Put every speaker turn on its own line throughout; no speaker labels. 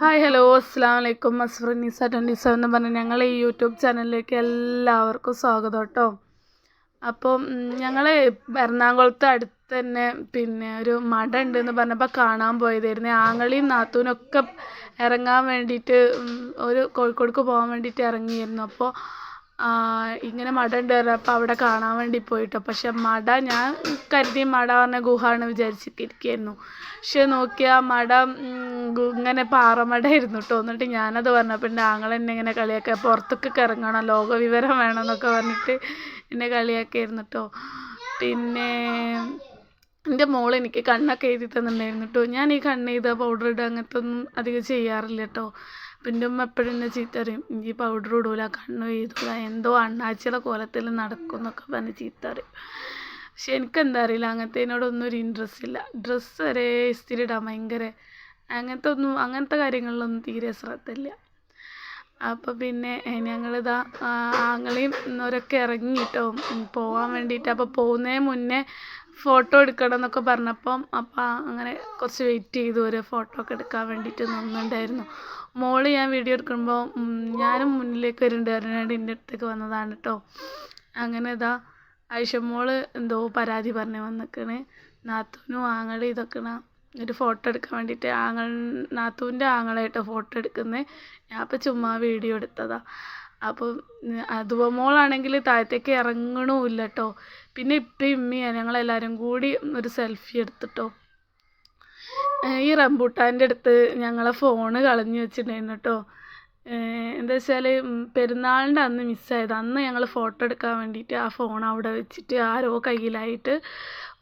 Hi hello അസ്സാം വലൈക്കും മസ്ഫറിനിസ twenty seven എന്ന് പറഞ്ഞ ഞങ്ങളെ ഈ യൂട്യൂബ് ചാനലിലേക്ക് എല്ലാവർക്കും സ്വാഗതം കേട്ടോ. അപ്പം ഞങ്ങൾ എറണാകുളത്ത് അടുത്ത് തന്നെ പിന്നെ ഒരു മട ഉണ്ട് എന്ന് പറഞ്ഞപ്പോൾ കാണാൻ പോയതായിരുന്നു. ആങ്ങളിയും നാത്തൂനൊക്കെ ഇറങ്ങാൻ വേണ്ടിയിട്ട് ഒരു കോഴിക്കോടേക്ക് പോകാൻ വേണ്ടിയിട്ട് ഇറങ്ങിയിരുന്നു. അപ്പോൾ ഇങ്ങനെ മട ഉണ്ട് അപ്പോൾ അവിടെ കാണാൻ വേണ്ടി പോയിട്ടോ. പക്ഷെ മട ഞാൻ കരുതി മട പറഞ്ഞ ഗുഹ ആണ് വിചാരിച്ചിരിക്കുകയായിരുന്നു പക്ഷെ നോക്കിയാൽ മട ഇങ്ങനെ പാറമടയായിരുന്നു കേട്ടോ എന്നിട്ട് ഞാനത് പറഞ്ഞപ്പോൾ എന്റെ ആങ്ങൾ എന്നെ ഇങ്ങനെ കളിയാക്കുക പുറത്തൊക്കെ ഇറങ്ങണം ലോകവിവരം വേണം എന്നൊക്കെ പറഞ്ഞിട്ട് എന്നെ കളിയാക്കിയായിരുന്നു കേട്ടോ പിന്നെ എന്റെ മോൾ എനിക്ക് കണ്ണൊക്കെ എഴുതി തന്നിട്ടുണ്ടായിരുന്നു കേട്ടോ ഞാൻ ഈ കണ്ണ് എഴുതുക പൗഡർ ഇടുക അങ്ങനത്തെ ഒന്നും അധികം ചെയ്യാറില്ല കേട്ടോ എന്റെ ഉമ്മ എപ്പോഴും എന്നെ ചീത്ത പറയും ഈ പൗഡർ ഇടൂല കണ്ണ് എഴുതൂല എന്തോ അണ്ണാച്ചിയുടെ കോലത്തിൽ നടക്കും എന്നൊക്കെ പറഞ്ഞ് ചീത്ത പറയും. പക്ഷെ എനിക്കെന്താ അറിയില്ല അങ്ങനത്തേനോടൊന്നും ഒരു ഇൻട്രസ്റ്റ് ഇല്ല. ഡ്രസ്സ് വരെ ഇസ്തിരി ഇടാൻ ഭയങ്കര അങ്ങനത്തെ ഒന്നും അങ്ങനത്തെ കാര്യങ്ങളിലൊന്നും തീരെ ശ്രദ്ധയില്ല. അപ്പോൾ പിന്നെ ഞങ്ങളിതാ ആങ്ങളെയും ഇറങ്ങി ട്ടോ പോകാൻ വേണ്ടിയിട്ട്. അപ്പോൾ പോകുന്നതിന് മുന്നേ ഫോട്ടോ എടുക്കണം എന്നൊക്കെ പറഞ്ഞപ്പം അപ്പം അങ്ങനെ കുറച്ച് വെയിറ്റ് ചെയ്തു ഒരു ഫോട്ടോ ഒക്കെ എടുക്കാൻ വേണ്ടിയിട്ട് നിന്നുണ്ടായിരുന്നു മോൾ ഞാൻ വീഡിയോ എടുക്കുമ്പോൾ ഞാനും മുന്നിലേക്ക് വരുന്നുണ്ടായിരുന്നു എന്റെ അടുത്തേക്ക് വന്നതാണ് കേട്ടോ അങ്ങനെ ഇതാ ആയിഷമോൾ എന്തോ പരാതി പറഞ്ഞ് വന്നിക്കണ്. നാത്തൂനും ആങ്ങളി ഇതൊക്കെ ഒരു ഫോട്ടോ എടുക്കാൻ വേണ്ടിയിട്ട് ആങ്ങൾ നാത്തൂന്റെ ആങ്ങളായിട്ട് ഫോട്ടോ എടുക്കുന്നത് ഞാൻ അപ്പോൾ ചുമ്മാ വീഡിയോ എടുത്തതാ. അപ്പോൾ അതുപോ മോളാണെങ്കിൽ താഴത്തേക്ക് ഇറങ്ങണമില്ല കേട്ടോ പിന്നെ ഇപ്പം ഇമ്മയാണ് ഞങ്ങളെല്ലാവരും കൂടി ഒരു സെൽഫി എടുത്തിട്ടോ. ഈ റംബൂട്ടാന്റെ അടുത്ത് ഞങ്ങളെ ഫോണ് കളഞ്ഞു വെച്ചിട്ടുണ്ടായിരുന്നു കേട്ടോ എന്താ വെച്ചാൽ പെരുന്നാളിന്റെ അന്ന് മിസ്സായത്. അന്ന് ഞങ്ങൾ ഫോട്ടോ എടുക്കാൻ വേണ്ടിയിട്ട് ആ ഫോൺ അവിടെ വെച്ചിട്ട് ആരോ കയ്യിലായിട്ട്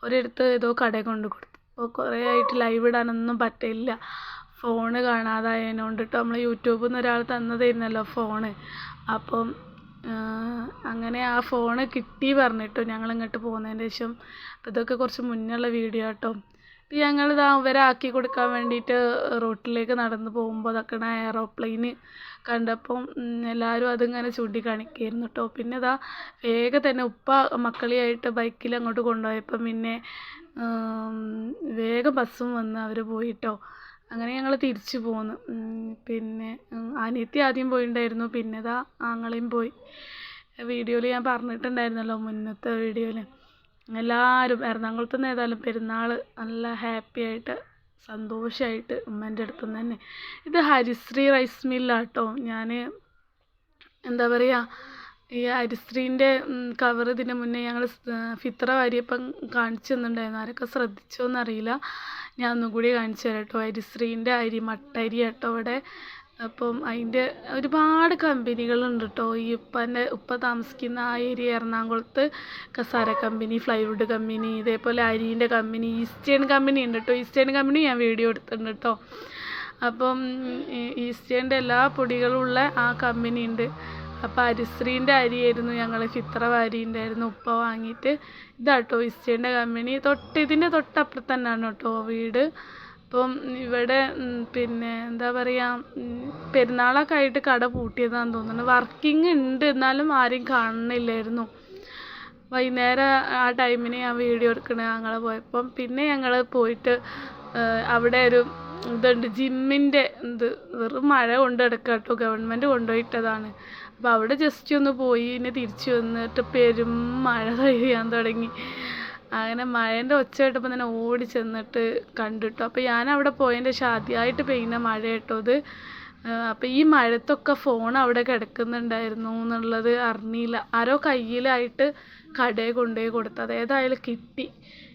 ഒരിടത്ത് ഏതോ കടയിൽ കൊണ്ട് കൊടുത്തു. അപ്പോൾ കുറേ ആയിട്ട് ലൈവ് ഇടാനൊന്നും പറ്റില്ല. ഫോൺ കാണാതായതിനോണ്ടിട്ട് നമ്മൾ യൂട്യൂബിൽ നിന്ന് ഒരാൾ തന്നതായിരുന്നല്ലോ ഫോൺ അപ്പം അങ്ങനെ ആ ഫോൺ കിട്ടി പറഞ്ഞിട്ടോ ഞങ്ങൾ ഇങ്ങോട്ട് പോകുന്നതിന് ശേഷം ഇതൊക്കെ കുറച്ച് മുന്നുള്ള വീഡിയോ കേട്ടോ അവരെ ആക്കി കൊടുക്കാൻ വേണ്ടിയിട്ട് റോട്ടിലേക്ക് നടന്ന് പോകുമ്പോൾ അതൊക്കെ എയറോപ്ലെയിന് കണ്ടപ്പം എല്ലാവരും അതിങ്ങനെ ചൂണ്ടിക്കാണിക്കായിരുന്നു കേട്ടോ പിന്നെ ഇതാ വേഗം തന്നെ ഉപ്പ മക്കളിയായിട്ട് ബൈക്കിൽ അങ്ങോട്ട് കൊണ്ടുപോയപ്പം പിന്നെ വേഗം ബസ്സും വന്ന് അവർ പോയിട്ടോ? അങ്ങനെ ഞങ്ങൾ തിരിച്ചു പോന്നു. പിന്നെ അനിയത്തി ആദ്യം പോയിണ്ടായിരുന്നു. പിന്നെ ഇതാ ആങ്ങളെയും പോയി. വീഡിയോയിൽ ഞാൻ പറഞ്ഞിട്ടുണ്ടായിരുന്നല്ലോ മുന്നത്തെ വീഡിയോയിൽ എല്ലാവരും എറണാകുളത്ത് നിന്ന് ഏതായാലും പെരുന്നാൾ നല്ല ഹാപ്പി ആയിട്ട് സന്തോഷമായിട്ട് ഉമ്മേന്റെ അടുത്ത് നിന്ന് തന്നെ. ഇത് ഹരിശ്രീ റൈസ് മില്ലാട്ടോ? ഞാൻ എന്താ പറയുക ഈ ഹരിശ്രീന്റെ കവർ ഇതിന് മുന്നേ ഞങ്ങൾ ഫിത്ര വാരിയപ്പം കാണിച്ചു തന്നിട്ടുണ്ടായിരുന്നു. ആരൊക്കെ ശ്രദ്ധിച്ചോ എന്നറിയില്ല. ഞാൻ ഒന്നും കൂടി കാണിച്ചു തരാം കേട്ടോ. ഹരിശ്രീന്റെ അരി മട്ടരി കേട്ടോ ഇവിടെ. അപ്പം അതിന്റെ ഒരുപാട് കമ്പനികളുണ്ട് കേട്ടോ. ഈ ഉപ്പന്റെ ഉപ്പ താമസിക്കുന്ന ആ ഏരിയ എറണാകുളത്ത് കസാര കമ്പനി ഫ്ലൈവുഡ് കമ്പനി ഇതേപോലെ അരീന്റെ കമ്പനി ഈസ്റ്റേൺ കമ്പനി ഉണ്ട് കേട്ടോ. ഈസ്റ്റേൺ കമ്പനി ഞാൻ വീഡിയോ എടുത്തിട്ടുണ്ട് കേട്ടോ. അപ്പം ഈ ഈസ്റ്റേണിന്റെ എല്ലാ പൊടികളുള്ള ആ കമ്പനി ഉണ്ട്. അപ്പോൾ അരിശ്രീന്റെ അരിയായിരുന്നു ഞങ്ങൾ ഫിത്ര ആയിരുന്നു ഉപ്പ വാങ്ങിയിട്ട്. ഇതാട്ടോ ഇസ്റ്റേന്റെ കമ്പനി. തൊട്ട് ഇതിന്റെ തൊട്ടപ്പുറത്ത് തന്നെയാണ് കേട്ടോ വീട്. അപ്പം ഇവിടെ പിന്നെ എന്താ പറയുക പെരുന്നാളൊക്കെ ആയിട്ട് കട പൂട്ടിയതാണെന്ന് തോന്നുന്നു. വർക്കിംഗ് ഉണ്ട്. എന്നാലും ആരും കാണുന്നില്ലായിരുന്നു. വൈകുന്നേരം ആ ടൈമിന് ഞാൻ വീഡിയോ എടുക്കണ ഞങ്ങൾ പോയപ്പം. പിന്നെ ഞങ്ങൾ പോയിട്ട് അവിടെ ഒരു ഇതുണ്ട് ജിമ്മിന്റെ ഇത്. വെറും മഴ കൊണ്ട് ഗവൺമെന്റ് കൊണ്ടുപോയിട്ടതാണ്. അപ്പോൾ അവിടെ ജസ്റ്റ് ഒന്ന് പോയി പിന്നെ തിരിച്ചു വന്നിട്ട് പെരും മഴ പെയ്യാൻ തുടങ്ങി. അങ്ങനെ മഴേന്റെ ഒച്ച കേട്ടപ്പോൾ തന്നെ ഓടി ചെന്നിട്ട് കണ്ടിട്ടു. അപ്പോൾ ഞാൻ അവിടെ പോയതിന്റെ ശേഷം ആദ്യമായിട്ട് പെയ്യുന്ന മഴ കേട്ടോ അത് അപ്പോൾ ഈ മഴത്തൊക്കെ ഫോൺ അവിടെ കിടക്കുന്നുണ്ടായിരുന്നു എന്നുള്ളത് അറിഞ്ഞില്ല. ആരോ കയ്യിലായിട്ട് കടയിൽ കൊണ്ടുപോയി കൊടുത്തു ഏതായാലും കിട്ടി.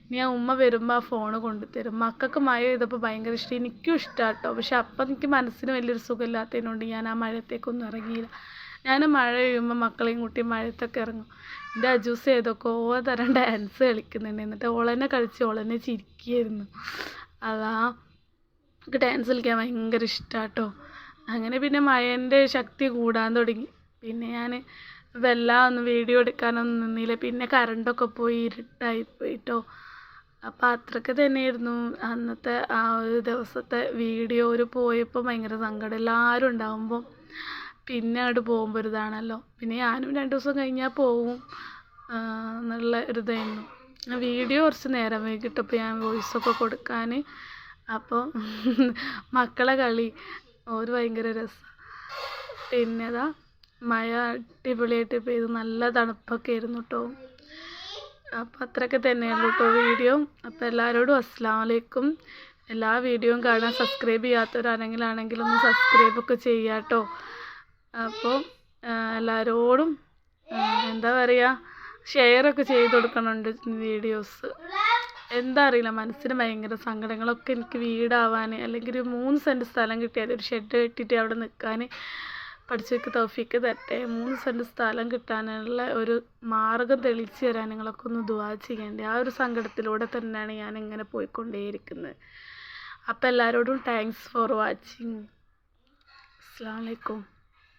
ഇനി ആ ഉമ്മ വരുമ്പോൾ ആ ഫോണ് കൊണ്ടുതരും. മക്കൾക്ക് മഴ ചെയ്തപ്പോൾ ഭയങ്കര ഇഷ്ടം. എനിക്കും ഇഷ്ടമാണ് പക്ഷെ അപ്പം എനിക്ക് മനസ്സിന് വലിയൊരു സുഖമില്ലാത്തതിനോണ്ട് ഞാൻ ആ മഴത്തേക്കൊന്നും ഇറങ്ങിയില്ല. ഞാൻ മഴ പെയ്യുമ്പോൾ മക്കളെയും കൂട്ടി മഴത്തൊക്കെ ഇറങ്ങും. എന്റെ അജൂസ് ഓ തരം ഡാൻസ് കളിക്കുന്നുണ്ട്. എന്നിട്ട് ഓളെന്നെ കളിച്ച് ഓളെന്നെ ചിരിക്കുകയായിരുന്നു അതാ എനിക്ക് ഡാൻസ് കളിക്കാൻ ഭയങ്കര ഇഷ്ടമാട്ടോ അങ്ങനെ പിന്നെ മഴേന്റെ ശക്തി കൂടാൻ തുടങ്ങി. പിന്നെ ഞാൻ ഒന്ന് വീഡിയോ എടുക്കാനൊന്നും നിന്നില്ല. പിന്നെ കറണ്ടൊക്കെ പോയി ഇരുട്ടായി പോയിട്ടോ അപ്പോൾ അത്രയ്ക്ക് തന്നെയായിരുന്നു. അന്നത്തെ ആ ഒരു ദിവസത്തെ വീഡിയോ ഒരു പോയപ്പോൾ ഭയങ്കര സങ്കടം. എല്ലാവരും ഉണ്ടാകുമ്പോൾ പിന്നെ അങ്ങോട്ട് പോകുമ്പോൾ ഒരു ഇതാണല്ലോ. പിന്നെ ഞാനും രണ്ട് ദിവസം കഴിഞ്ഞാൽ പോവും. എന്നുള്ള ഒരു ഇതായിരുന്നു. വീഡിയോ കുറച്ച് നേരം വൈകിട്ടപ്പോൾ ഞാൻ വോയിസൊക്കെ കൊടുക്കാൻ അപ്പോൾ മക്കളെ കളി. ഒരു ഭയങ്കര രസം. പിന്നെ അതാ മഴ അടിപൊളിയായിട്ട് പെയ്തു. നല്ല തണുപ്പൊക്കെ ആയിരുന്നു കേട്ടോ അപ്പം അത്രയൊക്കെ തന്നെയുള്ളൂ കേട്ടോ വീഡിയോ. അപ്പോൾ എല്ലാവരോടും അസ്സാം വലൈക്കും എല്ലാ വീഡിയോയും കാണാൻ സബ്സ്ക്രൈബ് ചെയ്യാത്തവരാണെങ്കിലും ആണെങ്കിലും ഒന്ന് സബ്സ്ക്രൈബ് ഒക്കെ ചെയ്യുക കേട്ടോ അപ്പോൾ എല്ലാവരോടും എന്താ പറയുക ഷെയറൊക്കെ ചെയ്ത് കൊടുക്കണുണ്ട് വീഡിയോസ് എന്താ അറിയില്ല മനസ്സിന് ഭയങ്കര സങ്കടങ്ങളൊക്കെ എനിക്ക് വീടാവാൻ അല്ലെങ്കിൽ ഒരു മൂന്ന് സെന്റ് സ്ഥലം കിട്ടിയാൽ ഒരു ഷെഡ് കെട്ടിയിട്ട് അവിടെ നിൽക്കാൻ പഠിച്ചവർക്ക് തൗഫീക്ക് തരട്ടെ. മൂന്ന് സെന്റ് സ്ഥലം കിട്ടാനുള്ള ഒരു മാർഗം തെളിയിച്ചു തരാൻ നിങ്ങളൊക്കെ ഒന്ന് ദുവാ ചെയ്യേണ്ടേ. ആ ഒരു സങ്കടത്തിലൂടെ തന്നെയാണ് ഞാൻ ഇങ്ങനെ പോയിക്കൊണ്ടേയിരിക്കുന്നത് അപ്പോൾ എല്ലാവരോടും താങ്ക്സ് ഫോർ വാച്ചിങ് അസ്സാം വലൈക്കും